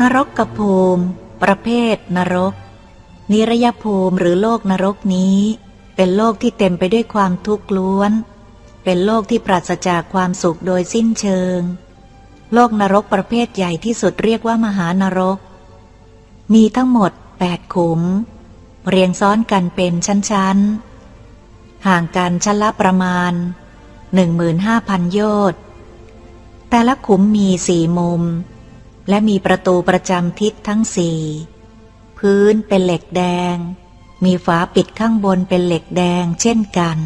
นรกกภูมิ ประเภทนรก นิรยภูมิหรือโลกนรกนี้ เป็นโลกที่เต็มไปด้วยความทุกข์ล้วน เป็นโลกที่ปราศจากความสุขโดยสิ้นเชิง โลกนรกประเภทใหญ่ที่สุดเรียกว่ามหานรก มีทั้งหมดแปดขุม เรียงซ้อนกันเป็นชั้นๆ ห่างกันชั้นละประมาณ 15,000 โยชน์แต่ละขุมมีสี่มุม และมีประตูประจำทิศทั้งสี่ พื้นเป็นเหล็กแดง มีฝาปิดข้างบนเป็นเหล็กแดงเช่นกัน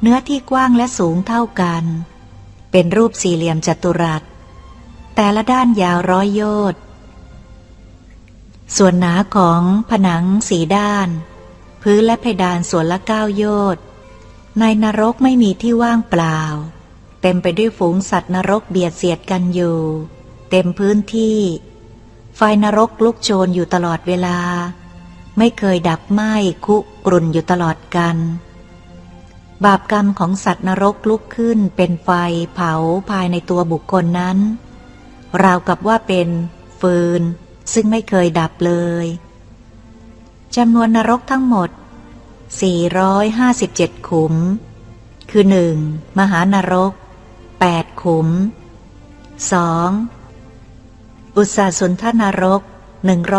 เนื้อที่กว้างและสูงเท่ากัน เป็นรูปสี่เหลี่ยมจัตุรัส แต่ละด้านยาวร้อยโยชน์ส่วนหนาของผนังสีด้าน พื้นและเพดานส่วนละเก้าโยชน์ในนรกไม่มีที่ว่างเปล่า เต็มไปด้วยฝูงสัตว์นรกเบียดเสียดกันอยู่ เต็มพื้นที่ ไฟนรกลุกโชนอยู่ตลอดเวลา ไม่เคยดับไหม้คุกรุ่นอยู่ตลอดกัน บาปกรรมของสัตว์นรกลุกขึ้นเป็นไฟเผาภายในตัวบุคคลนั้น ราวกับว่าเป็นฟืน ซึ่งไม่เคยดับเลยจำนวนนรกทั้งหมด 457 ขุม คือหนึ่งมหานรก 8 ขุม 2. อุตสาสุนทนรก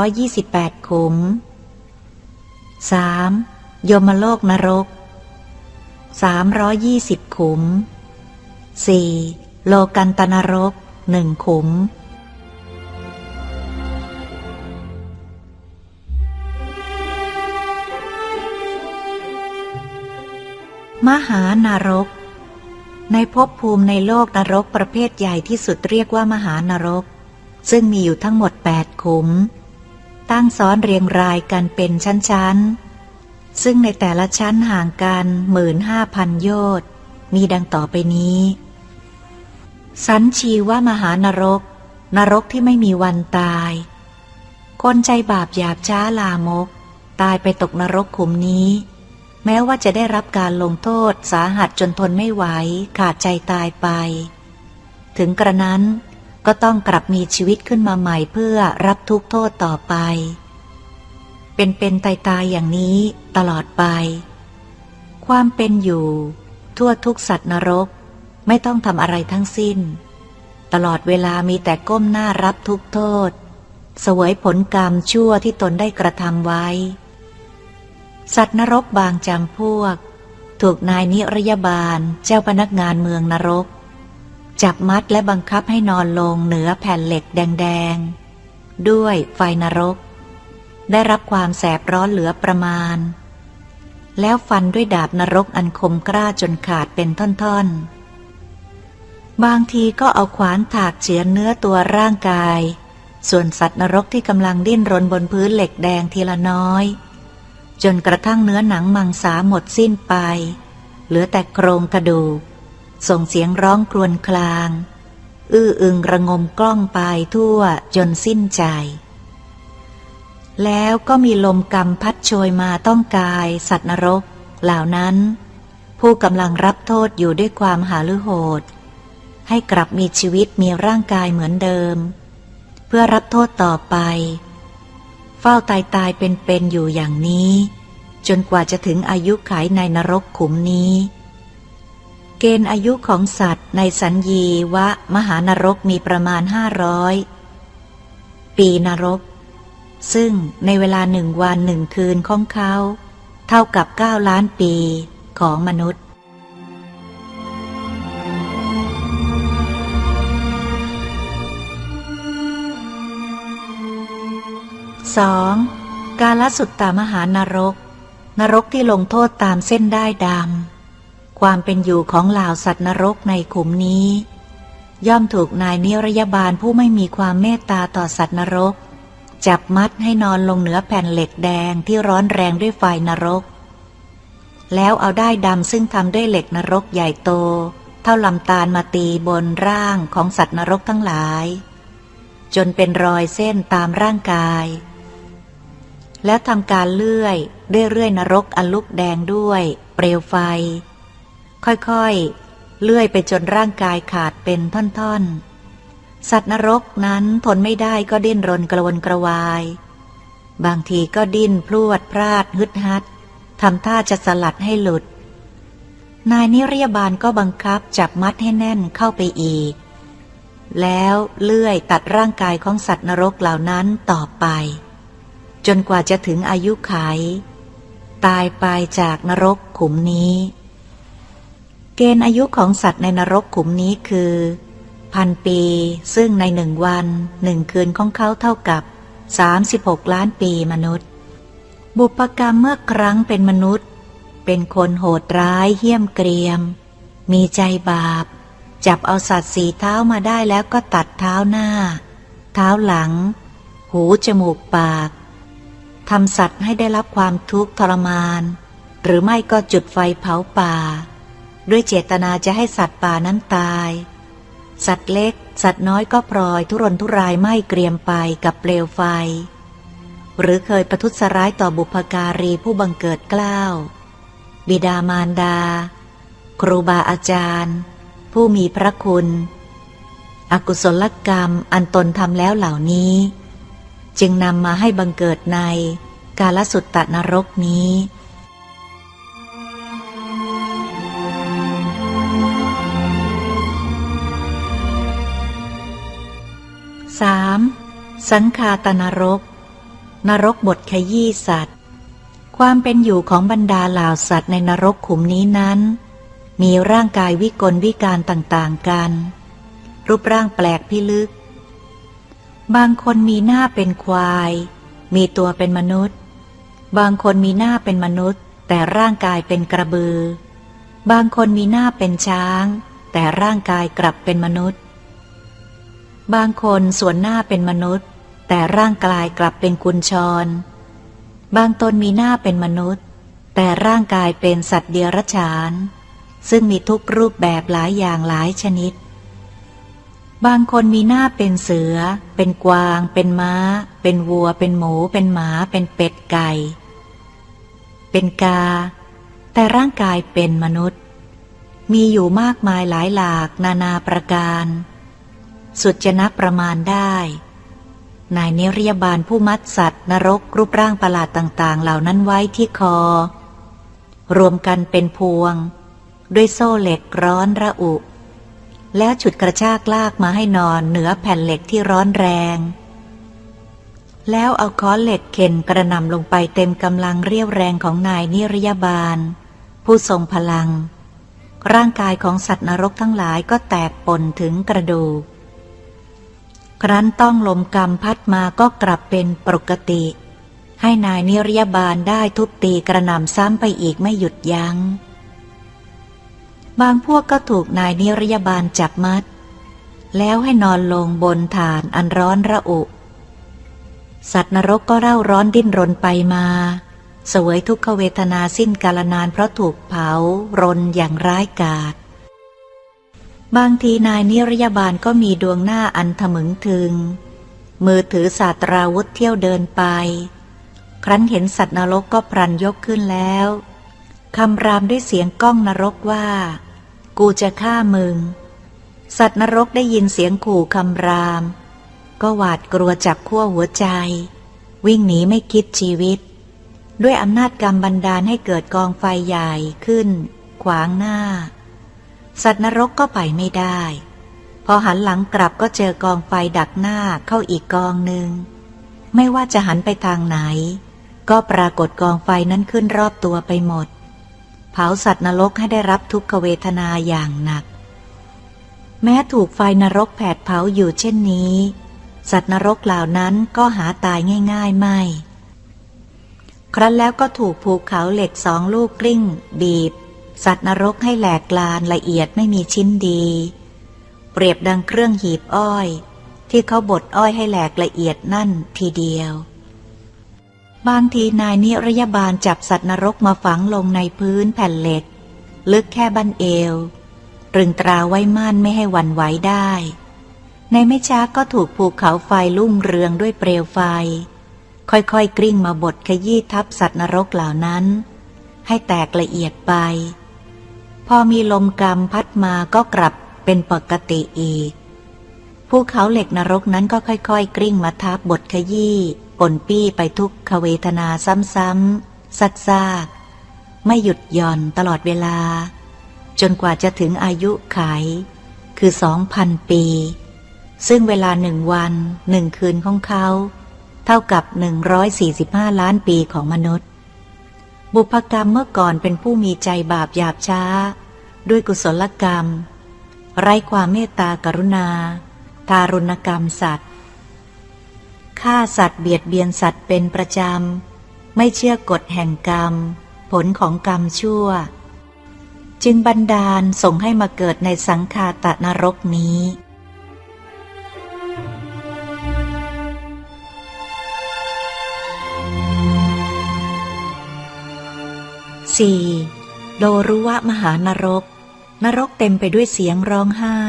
128 ขุม 3. ยมโลกนรก 320 ขุม 4. โลกันตนรกหนึ่งขุม มหานรก ในภพภูมิในโลกนรกประเภทใหญ่ที่สุดเรียกว่ามหานรก ซึ่งมีอยู่ทั้งหมดแปดขุม ตั้งซ้อนเรียงรายกันเป็นชั้นๆ ซึ่งในแต่ละชั้นห่างกันหมื่นห้าพันโยชน์มีดังต่อไปนี้ สันชีว่ามหานรก นรกที่ไม่มีวันตาย คนใจบาปหยาบช้าลามก ตายไปตกนรกขุมนี้ แม้ว่าจะได้รับการลงโทษสาหัสจนทนไม่ไหวขาดใจตายไป ถึงกระนั้น ก็ต้องกลับมีชีวิตขึ้นมาใหม่เพื่อรับทุกโทษต่อไป เป็นเป็นตายตายอย่างนี้ตลอดไป ความเป็นอยู่ ทั่วทุกสัตว์นรก ไม่ต้องทำอะไรทั้งสิ้น ตลอดเวลามีแต่ก้มหน้ารับทุกโทษ เสวยผลกรรมชั่วที่ตนได้กระทำไว้ สัตว์นรกบางจำพวก ถูกนายนิรยาบาลเจ้าพนักงานเมืองนรก จับมัดและบังคับให้นอนลงเหนือแผ่นเหล็กแดง ๆ ด้วยไฟนรก ได้รับความแสบร้อนเหลือประมาณ แล้วฟันด้วยดาบนรกอันคมกล้าจนขาดเป็นท่อนๆ บางทีก็เอาขวานถากเฉือนเนื้อตัวร่างกาย ส่วนสัตว์นรกที่กำลังดิ้นรนบนพื้นเหล็กแดงทีละน้อย จนกระทั่งเนื้อหนังมังสาหมดสิ้นไป เหลือแต่โครงกระดูก ส่งเสียงร้องครวญคลาง อื้ออึงระงมกล้องไปทั่วจนสิ้นใจ แล้วก็มีลมกำพัดโชยมาต้องกาย สัตว์นรก เหล่านั้น ผู้กำลังรับโทษอยู่ด้วยความหาลือโหด ให้กลับมีชีวิตมีร่างกายเหมือนเดิม เพื่อรับโทษต่อไป เฝ้าตายตายเป็นเป็นอยู่อย่างนี้ จนกว่าจะถึงอายุขัยในนรกขุมนี้ เกณฑ์อายุของสัตว์ในสัญญีวะมหานรกมีประมาณห้าร้อยปีนรก ซึ่งในเวลาหนึ่งวันหนึ่งคืนของเขา เท่ากับเก้าล้านปีของมนุษย์ 2. กาลสุตตามหานรก นรกที่ลงโทษตามเส้นได้ดำ ความเป็นอยู่ของเหล่าสัตว์นรกในขุมนี้ ย่อมถูกนายนิรยาบาลผู้ไม่มีความเมตตาต่อสัตว์นรก จับมัดให้นอนลงเหนือแผ่นเหล็กแดงที่ร้อนแรงด้วยไฟนรก แล้วเอาได้ดำซึ่งทำด้วยเหล็กนรกใหญ่โต เท่าลำตาลมาตีบนร่างของสัตว์นรกทั้งหลาย จนเป็นรอยเส้นตามร่างกายแล้วทำการเลื่อยด้วยเรื่อยนรกอลุกแดงด้วย เปลวไฟ ค่อยๆ เลื่อยไปจนร่างกายขาดเป็นท่อนๆ สัตว์นรกนั้นทนไม่ได้ก็ดิ้นรนกระวนกระวาย บางทีก็ดิ้นพลวดพลาดฮึดฮัดทำท่าจะสลัดให้หลุด นายนิรยาบาลก็บังคับจับมัดให้แน่นเข้าไปอีก แล้วเลื่อยตัดร่างกายของสัตว์นรกเหล่านั้นต่อไป จนกว่าจะถึงอายุไข ตายไปจากนรกขุมนี้ เกณฑ์อายุของสัตว์ในนรกขุมนี้คือ พันปี ซึ่งในหนึ่งวันหนึ่งคืนของเขาเท่ากับ 36 ล้านปีมนุษย์ บุปกรรมเมื่อครั้งเป็นมนุษย์ เป็นคนโหดร้ายเหี้ยมเกรียม มีใจบาป จับเอาสัตว์สีเท้ามาได้แล้วก็ตัดเท้าหน้า เท้าหลัง หูจมูกปากทำสัตว์ให้ได้รับความทุกข์ทรมาน หรือไม่ก็จุดไฟเผาป่า ด้วยเจตนาจะให้สัตว์ป่านั้นตาย สัตว์เล็ก สัตว์น้อยก็ปล่อยทุรนทุรายไม่เกรียมไปกับเปลวไฟ หรือเคยประทุษร้ายต่อบุพการีผู้บังเกิดกล้าวบิดามารดา ครูบาอาจารย์ ผู้มีพระคุณ อกุศลกรรมอันตนทำแล้วเหล่านี้ จึงนำมาให้บังเกิดในกาลสุตตนรกนี้ 3. สังคาตนรก นรกบทขยี้สัตว์ ความเป็นอยู่ของบรรดาเหล่าสัตว์ในนรกขุมนี้นั้น มีร่างกายวิกลวิการต่างๆกัน รูปร่างแปลกพิลึก บางคนมีหน้าเป็นควาย มีตัวเป็นมนุษย์ บางคนมีหน้าเป็นมนุษย์ แต่ร่างกายเป็นกระบือ บางคนมีหน้าเป็นช้าง แต่ร่างกายกลับเป็นมนุษย์ บางคนส่วนหน้าเป็นมนุษย์ แต่ร่างกายกลับเป็นกุญชร บางตนมีหน้าเป็นมนุษย์ แต่ร่างกายเป็นสัตว์เดียรฉาน ซึ่งมีทุกรูปแบบหลายอย่างหลายชนิด บางคนมีหน้าเป็นเสือ เป็นกวาง เป็นม้า เป็นวัว เป็นหมู เป็นหมา เป็นเป็ดไก่ เป็นกา แต่ร่างกายเป็นมนุษย์ มีอยู่มากมายหลายหลากนานาประการ สุดจะนับประมาณได้ นายเนรยบาลผู้มัดสัตว์ นรกรูปร่างประหลาดต่างๆ เหล่านั้นไว้ที่คอ รวมกันเป็นพวง ด้วยโซ่เหล็กร้อนระอุ แล้วฉุดกระชากลากมาให้นอนเหนือแผ่นเหล็กที่ร้อนแรง แล้วเอาค้อนเหล็กเข็นกระนำลงไปเต็มกำลังเรียวแรงของนายนิรยบาล ผู้ทรงพลังร่างกายของสัตว์นรกทั้งหลายก็แตกปนถึงกระดูก ครั้นต้องลมกรรมพัดมาก็กลับเป็นปกติ ให้นายนิรยบาลได้ทุบตีกระหน่ำซ้ำไปอีกไม่หยุดยัง้ง บางพวกก็ถูกนายนิรยบาลจับมัด แล้วให้นอนลงบนฐานอันร้อนระอุ สัตว์นรกก็เร่าร้อนดิ้นรนไปมาสวยทุกขเวทนาสิ้นกาลนานเพราะถูกเผารนอย่างร้ายกาจ บางทีนายนิรยาบาลก็มีดวงหน้าอันถมึงถึง มือถือศาสตราวุธเที่ยวเดินไป ครั้นเห็นสัตว์นรกก็พรันยกขึ้นแล้วคำรามด้วยเสียงก้องนรกว่า กูจะฆ่ามึง สัตว์นรกได้ยินเสียงขู่คำราม ก็หวาดกลัวจับขั้วหัวใจ วิ่งหนีไม่คิดชีวิต ด้วยอำนาจกรรมบันดาลให้เกิดกองไฟใหญ่ขึ้น ขวางหน้า สัตว์นรกก็ไปไม่ได้ พอหันหลังกลับก็เจอกองไฟดักหน้าเข้าอีกกองหนึ่ง ไม่ว่าจะหันไปทางไหน ก็ปรากฏกองไฟนั้นขึ้นรอบตัวไปหมด เผาสัตว์นรกให้ได้รับทุกขเวทนาอย่างหนัก แม้ถูกไฟนรกแผดเผาอยู่เช่นนี้ สัตว์นรกเหล่านั้นก็หาตายง่าย ๆไม่ ครั้นแล้วก็ถูกภูเขาเหล็กสองลูกกลิ้ง บีบ สัตว์นรกให้แหลกลานละเอียดไม่มีชิ้นดี เปรียบดังเครื่องหีบอ้อย ที่เขาบดอ้อยให้แหลกละเอียดนั่นทีเดียว บางทีนายนิรยาบาลจับสัตว์นรกมาฝังลงในพื้นแผ่นเหล็ก ลึกแค่บั้นเอวตรึงตราไว้มั่นไม่ให้หวันไหวได้ ในไม่ช้าก็ถูกภูเขาไฟลุ่งเรืองด้วยเปลวไฟ ค่อยๆกลิ้งมาบดขยี้ทับสัตว์นรกเหล่านั้น ให้แตกละเอียดไป อมีลมกรรมพัดมาก็กลับเป็นปกติอีก ภูเขาเหล็กนรกนั้นก็ค่อยๆ กลิ้งมาทับบทขยี้ปนปี้ไปทุกขเวทนาซ้ำๆซักๆไม่หยุดหย่อนตลอดเวลา จนกว่าจะถึงอายุไข คือสองพันปี ซึ่งเวลาหนึ่งวันหนึ่งคืนของเขา เท่ากับ 145 ล้านปีของมนุษย์ บุพกรรมเมื่อก่อนเป็นผู้มีใจบาปหยาบช้า ด้วยกุศลกรรม ไร้ความเมตตากรุณา ทารุณกรรมสัตว์ฆ่าสัตว์เบียดเบียนสัตว์เป็นประจำ ไม่เชื่อกฎแห่งกรรม ผลของกรรมชั่ว จึงบันดาลส่งให้มาเกิดในสังคาตนรกนี้ 4. โลรุวะมหานรก นรกเต็มไปด้วยเสียงร้องไห้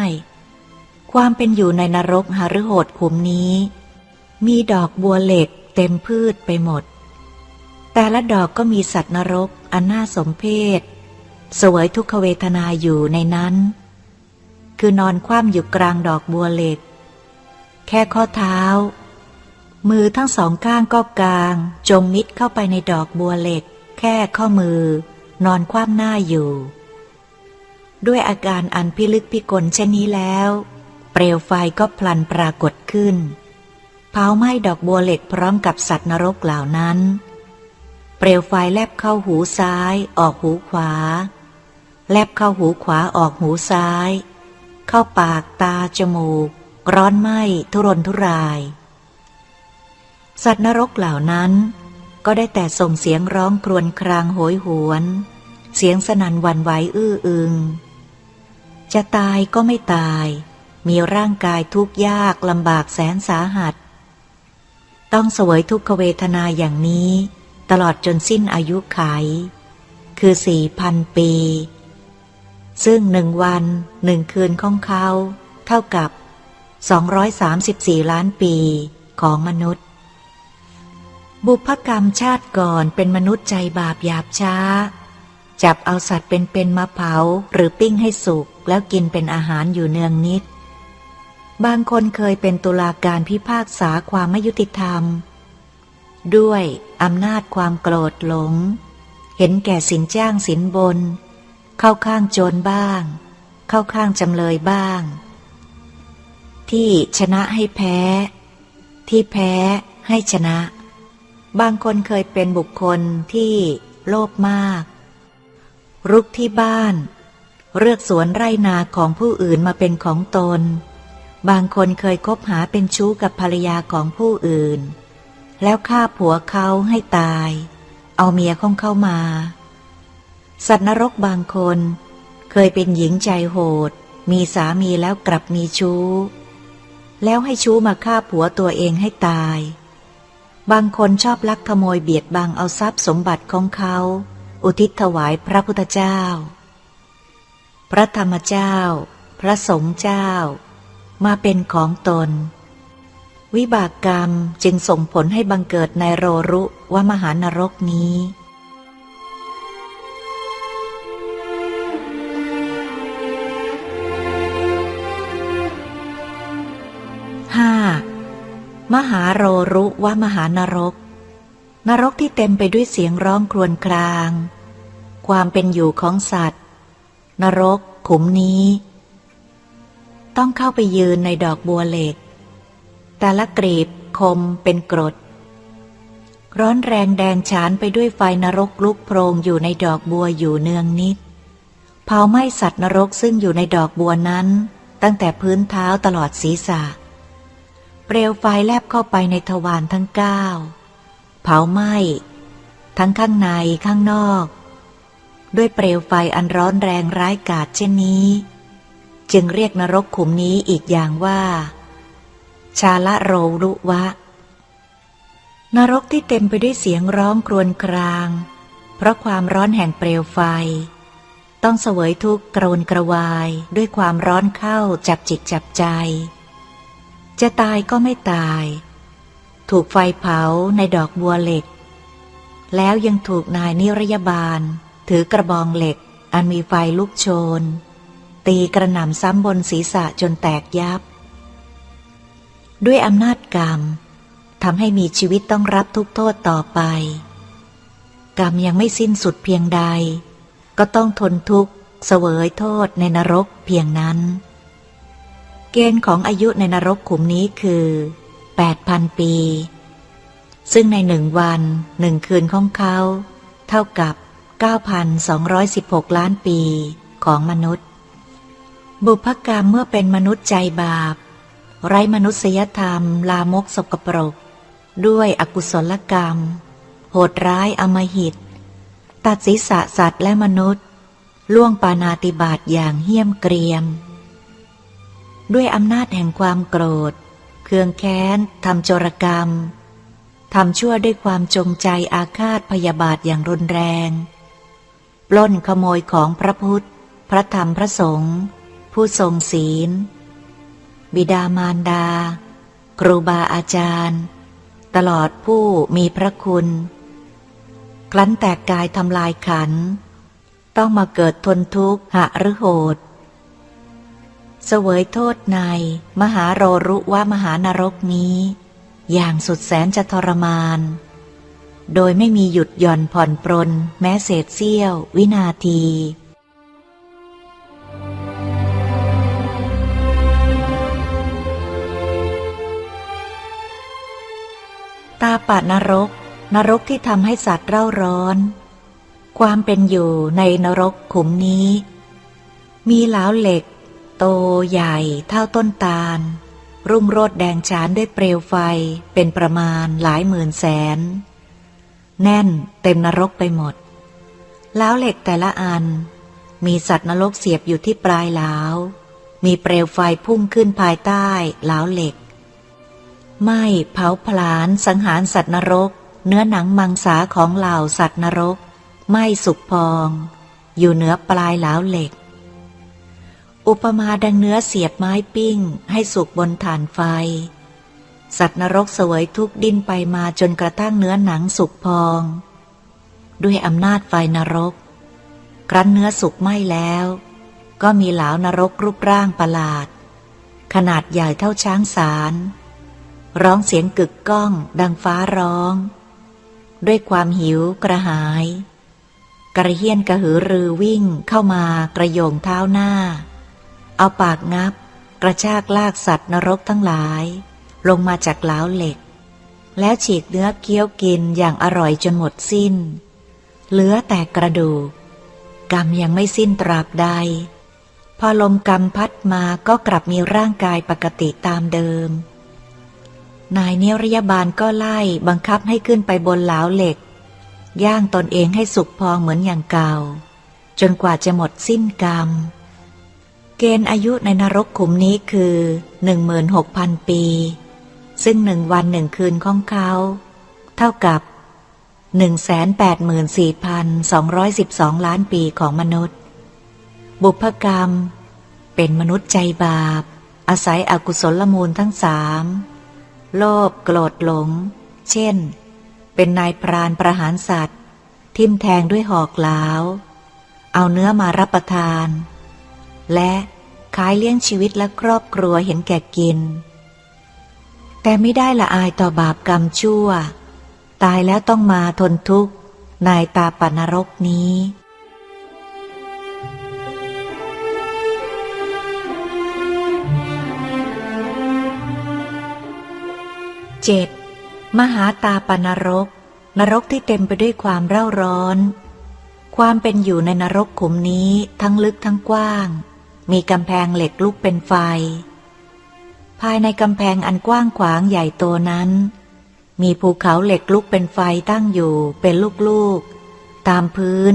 ความเป็นอยู่ในนรกหฤโหดขุมนี้ มีดอกบัวเหล็กเต็มพืชไปหมด แต่ละดอกก็มีสัตว์นรกอันน่าสมเพชสวยทุกขเวทนาอยู่ในนั้น คือนอนคว่ำอยู่กลางดอกบัวเหล็ก แค่ข้อเท้า มือทั้งสองข้างก็กลาง จมมิดเข้าไปในดอกบัวเหล็ก แค่ข้อมือ นอนคว่ำหน้าอยู่ ด้วยอาการอันพิลึกพิกลเช่นนี้แล้ว เปลวไฟก็พลันปรากฏขึ้น เผาไหม้ดอกบัวเหล็กพร้อมกับสัตว์นรกเหล่านั้น เปลวไฟแลบเข้าหูซ้าย ออกหูขวา แลบเข้าหูขวาออกหูซ้าย เข้าปากตาจมูก ร้อนไหม้ทุรนทุราย สัตว์นรกเหล่านั้น ก็ได้แต่ส่งเสียงร้องครวญครางโหยหวนเสียงสนั่นวันไหวอื้ออึง จะตายก็ไม่ตาย มีร่างกายทุกข์ยากลำบากแสนสาหัส ต้องเสวยทุกขเวทนาอย่างนี้ ตลอดจนสิ้นอายุไข คือสี่พันปี ซึ่งหนึ่งวันหนึ่งคืนของเขา เท่ากับ 234 ล้านปีของมนุษย์ บุพกรรมชาติก่อนเป็นมนุษย์ใจบาปหยาบช้า จับเอาสัตว์เป็นๆมาเผาหรือปิ้งให้สุก แล้วกินเป็นอาหารอยู่เนืองนิด บางคนเคยเป็นตุลาการพิพากษาความไม่ยุติธรรม ด้วยอำนาจความโกรธหลง เห็นแก่สินจ้างสินบน เข้าข้างโจรบ้าง เข้าข้างจำเลยบ้าง ที่ชนะให้แพ้ ที่แพ้ให้ชนะ บางคนเคยเป็นบุคคลที่โลภมาก รุกที่บ้าน เลือกสวนไร่นาของผู้อื่นมาเป็นของตน บางคนเคยคบหาเป็นชู้กับภรรยาของผู้อื่น แล้วฆ่าผัวเขาให้ตาย เอาเมียของเข้ามา สัตว์นรกบางคน เคยเป็นหญิงใจโหด มีสามีแล้วกลับมีชู้ แล้วให้ชู้มาฆ่าผัวตัวเองให้ตาย บางคนชอบลักขโมยเบียดบังเอาทรัพย์สมบัติของเขา อุทิศถวายพระพุทธเจ้า พระธรรมเจ้า พระสงฆ์เจ้า มาเป็นของตน วิบากกรรมจึงส่งผลให้บังเกิดในโรรุว่ามหานรกนี้ห้ามหาโรรุว่ามหานรก นรกที่เต็มไปด้วยเสียงร้องครวญคราง ความเป็นอยู่ของสัตว์ นรก ขุมนี้ ต้องเข้าไปยืนในดอกบัวเหล็ก แต่ละกรีบคมเป็นกรด ร้อนแรงแดงฉานไปด้วยไฟนรกลุกโพรงอยู่ในดอกบัวอยู่เนืองนิด เผาไหม้สัตว์นรกซึ่งอยู่ในดอกบัวนั้น ตั้งแต่พื้นเท้าตลอดศีรษะ เปลวไฟแลบเข้าไปในทวารทั้งเก้าเผาไหม้ทั้งข้างในข้างนอก ด้วยเปลวไฟอันร้อนแรงร้ายกาจเช่นนี้ จึงเรียกนรกขุมนี้อีกอย่างว่า ชาละโรรุวะ นรกที่เต็มไปด้วยเสียงร้องครวญคราง เพราะความร้อนแห่งเปลวไฟ ต้องเสวยทุกข์กรนกระวายด้วยความร้อนเข้าจับจิตจับใจ จะตายก็ไม่ตาย ถูกไฟเผาในดอกบัวเหล็ก แล้วยังถูกนายนิรยาบาล ถือกระบองเหล็ก อันมีไฟลุกโชน ตีกระหน่ำซ้ำบนศีรษะจนแตกยับ ด้วยอำนาจกรรมทำให้มีชีวิตต้องรับทุกโทษต่อไป กรรมยังไม่สิ้นสุดเพียงใด ก็ต้องทนทุกข์เสวยโทษในนรกเพียงนั้น เกณฑ์ของอายุในนรกขุมนี้คือ 8,000 ปี ซึ่งในหนึ่งวันหนึ่งคืนของเขา เท่ากับ 9,216 ล้านปีของมนุษย์ บุพกรรมเมื่อเป็นมนุษย์ใจบาป ไร้มนุษยธรรม ลามกสกปรก ด้วยอกุศลกรรม โหดร้ายอมหิต ตัดศีรษะสัตว์และมนุษย์ ล่วงปานาติบาตอย่างเหี้ยมเกรียม ด้วยอำนาจแห่งความโกรธ เคืองแค้นทำโจรกรรมทำชั่วด้วยความจงใจอาฆาตพยาบาทอย่างรุนแรง ปล้นขโมยของพระพุทธ พระธรรมพระสงฆ์ผู้ทรงศีล บิดามารดา ครูบาอาจารย์ ตลอดผู้มีพระคุณครั้นแตกกายทำลายขัน ต้องมาเกิดทนทุกข์หะหรือโหดเสวยโทษในมหาโรรุว่ามหานรกนี้ อย่างสุดแสนจะทรมาน โดยไม่มีหยุดหย่อนผ่อนปรน แม้เศษเสี้ยว วินาทีตาปะนรก นรกที่ทำให้สัตว์เร่าร้อน ความเป็นอยู่ในนรกขุมนี้ มีเหลาเหล็ก โตใหญ่เท่าต้นตาล รุ่งโรดแดงฉานด้วยเปลวไฟเป็นประมาณหลายหมื่นแสน แน่นเต็มนรกไปหมดเหล้าเหล็กแต่ละอัน มีสัตว์นรกเสียบอยู่ที่ปลายเหลามีเปลวไฟพุ่งขึ้นภายใต้เหลาเหล็กไหมเผาผลาญสังหารสัตว์นรก เนื้อหนังมังสาของเหล่าสัตว์นรกไหมสุกพอง อยู่เหนือปลายเหลาเหล็ก อุปมาดังเนื้อเสียบไม้ปิ้ง ให้สุกบนฐานไฟ สัตว์นรกเสวยทุกข์ดิ้นไปมาจนกระทั่งเนื้อหนังสุกพอง ด้วยอำนาจไฟนรก ครั้นเนื้อสุกไหม้แล้ว ก็มีเหลานรกรูปร่างประหลาด ขนาดใหญ่เท่าช้างสาร ร้องเสียงกึกก้อง ดังฟ้าร้อง ด้วยความหิวกระหาย กระเฮียนกระหือรือวิ่งเข้ามากระโยงเท้าหน้า เอาปากงับ กระชากลากสัตว์นรกทั้งหลาย ลงมาจากเหล้าเหล็ก แล้วฉีกเนื้อเคี้ยวกินอย่างอร่อยจนหมดสิ้น เหลือแต่กระดูก กรรมยังไม่สิ้นตราบใด พอลมกรรมพัดมาก็กลับมีร่างกายปกติตามเดิม นายเนรยาบาลก็ไล่บังคับให้ขึ้นไปบนเหลาเหล็ก ย่างตนเองให้สุกพองเหมือนอย่างเก่า จนกว่าจะหมดสิ้นกรรมเกณฑ์อายุในนรกขุมนี้คือ 16,000 ปี ซึ่งหนึ่งวันหนึ่งคืนของเขา เท่ากับ 184,212 ล้านปีของมนุษย์ บุพกรรม เป็นมนุษย์ใจบาป อาศัยอกุศลมูลทั้งสามโลภโกรธหลง เช่น เป็นนายพรานประหารสัตว์ ทิ่มแทงด้วยหอกเหลาเอาเนื้อมารับประทาน และขายเลี้ยงชีวิตและครอบครัวเห็นแก่กิน แต่ไม่ได้ละอายต่อบาปกรรมชั่ว ตายแล้วต้องมาทนทุกข์ในตาปนรกนี้ 7. มหาตาปนรก นรกที่เต็มไปด้วยความเร่าร้อน ความเป็นอยู่ในนรกขุมนี้ทั้งลึกทั้งกว้าง มีกำแพงเหล็กลุกเป็นไฟายในกำแพงอันกว้างขวางใหญ่โตนั้น มีภูเขาเหล็กลุกเป็นไฟตั้งอยู่เป็นลูกๆ ตามพื้น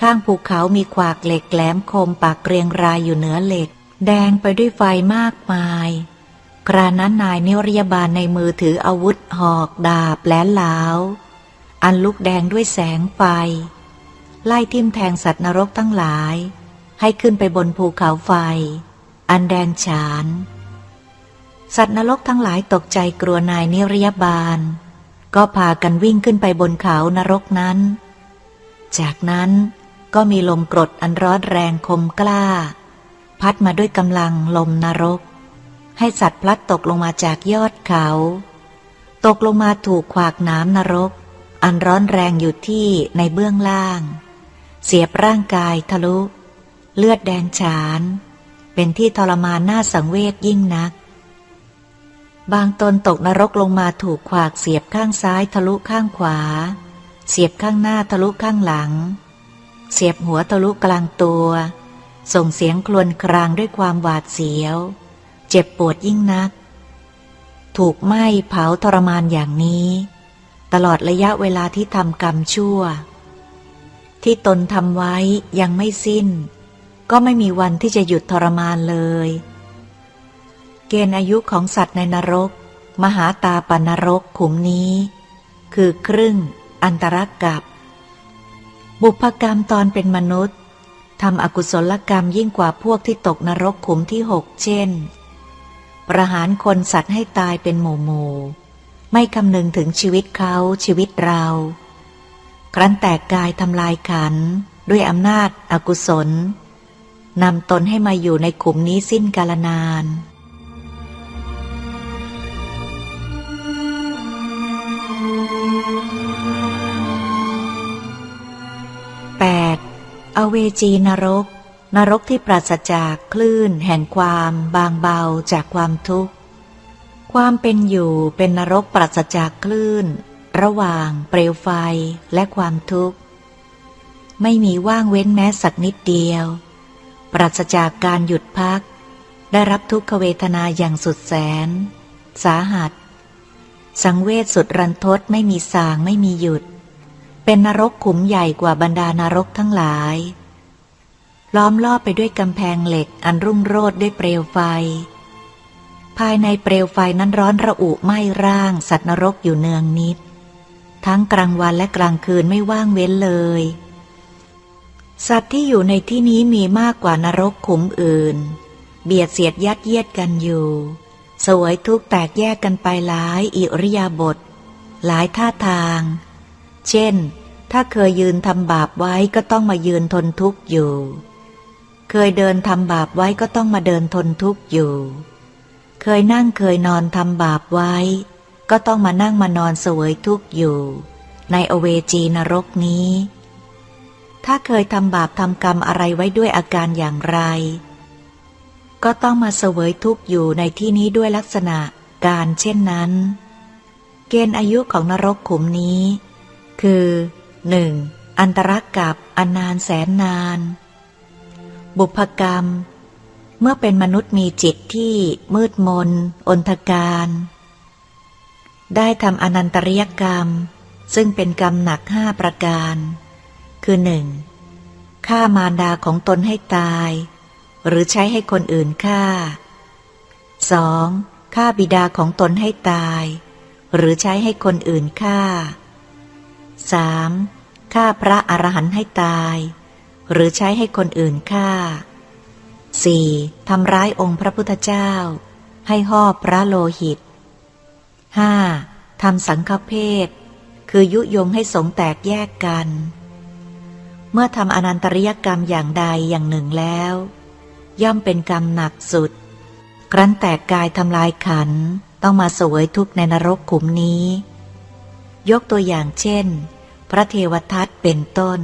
ข้างภูเขามีขวากเหล็กแหลมคมปากเกรียงรายอยู่เหนือเหล็ก แดงไปด้วยไฟมากมาย ครานั้นนายเนรยาบาลในมือถืออาวุธหอกดาบแหลนหลาว อันลุกแดงด้วยแสงไฟ ไล่ทิ่มแทงสัตว์นรกทั้งหลาย ให้ขึ้นไปบนภูเขาไฟ อันแดงฉาน สัตว์นรกทั้งหลายตกใจกลัวนายเนรยบาล ก็พากันวิ่งขึ้นไปบนเขานรกนั้น จากนั้นก็มีลมกรดอันร้อนแรงคมกล้า พัดมาด้วยกำลังลมนรก ให้สัตว์พลัดตกลงมาจากยอดเขา ตกลงมาถูกขวากน้ำนรก อันร้อนแรงอยู่ที่ในเบื้องล่าง เสียบร่างกายทะลุ เลือดแดงฉาน เป็นที่ทรมานน่าสังเวชยิ่งนัก บางตนตกนรกลงมาถูกขวากเสียบข้างซ้ายทะลุข้างขวา เสียบข้างหน้าทะลุข้างหลัง เสียบหัวทะลุกลางตัว ส่งเสียงครวญครางด้วยความหวาดเสียว เจ็บปวดยิ่งนัก ถูกไหม้เผาทรมานอย่างนี้ ตลอดระยะเวลาที่ทำกรรมชั่ว ที่ตนทำไว้ยังไม่สิ้น ก็ไม่มีวันที่จะหยุดทรมานเลย เกณฑ์อายุของสัตว์ในนรก มหาตาปนรกขุมนี้ คือครึ่ง อันตรกับ บุพกรรมตอนเป็นมนุษย์ทำอกุศลกรรมยิ่งกว่าพวกที่ตกนรกขุมที่หกเช่น ประหารคนสัตว์ให้ตายเป็นหมู่หมู่ไม่คำนึงถึงชีวิตเขาชีวิตเรา ครั้นแตกกายทำลายขัน ด้วยอำนาจอากุศลนำตนให้มาอยู่ในขุมนี้สิ้นกาลนาน อเวจีนรก นรกที่ปราศจากคลื่น แห่งความบางเบาจากความทุกข์ ความเป็นอยู่เป็นนรกปราศจากคลื่น ระหว่าง เปลวไฟและความทุกข์ ไม่มีว่างเว้นแม้สักนิดเดียว ปราศจากการหยุดพัก ได้รับทุกขเวทนาอย่างสุดแสน สาหัส สังเวชสุดรันทดไม่มีสางไม่มีหยุด เป็นนรกขุมใหญ่กว่าบรรดานรกทั้งหลาย ล้อมรอบไปด้วยกำแพงเหล็กอันรุ่งโรจน์ด้วยเปลวไฟ ภายในเปลวไฟนั้นร้อนระอุไหม้ร่าง สัตว์นรกอยู่เนืองนิด ทั้งกลางวันและกลางคืนไม่ว่างเว้นเลย สัตว์ที่อยู่ในที่นี้มีมากกว่านรกขุมอื่น เบียดเสียดยัดเยียดกันอยู่สวยทุกแตกแยกกันไปหลายอิริยาบถหลายท่าทาง เช่น ถ้าเคยยืนทำบาปไว้ก็ต้องมายืนทนทุกข์อยู่ เคยเดินทำบาปไว้ก็ต้องมาเดินทนทุกข์อยู่ เคยนั่งเคยนอนทำบาปไว้ ก็ต้องมานั่งมานอนเสวยทุกข์อยู่ ในอเวจีนรกนี้ ถ้าเคยทำบาปทำกรรมอะไรไว้ด้วยอาการอย่างไร ก็ต้องมาเสวยทุกข์อยู่ในที่นี้ด้วยลักษณะการเช่นนั้นเกณฑ์อายุของนรกขุมนี้ คือ 1. อันตรกับอนนานแสนนาน บุพกรรม เมื่อเป็นมนุษย์มีจิตที่มืดมนอนทการ ได้ทำอนันตริยกรรม ซึ่งเป็นกรรมหนักห้าประการ คือหนึ่งฆ่ามารดาของตนให้ตาย หรือใช้ให้คนอื่นฆ่า 2. ฆ่าบิดาของตนให้ตาย หรือใช้ให้คนอื่นฆ่า 3. ฆ่าพระอรหันต์ให้ตาย หรือใช้ให้คนอื่นฆ่า 4. ทำร้ายองค์พระพุทธเจ้า ให้ห่อพระโลหิต 5. ทำสังฆเพศ คือยุยงให้สงแตกแยกกัน เมื่อทำอนันตริยกรรมอย่างใดอย่างหนึ่งแล้ว ย่อมเป็นกรรมหนักสุด ครั้นแตกกายทำลายขันต้องมาสวยทุกข์ในนรกขุมนี้ ยกตัวอย่างเช่น พระเทวทัตเป็นต้น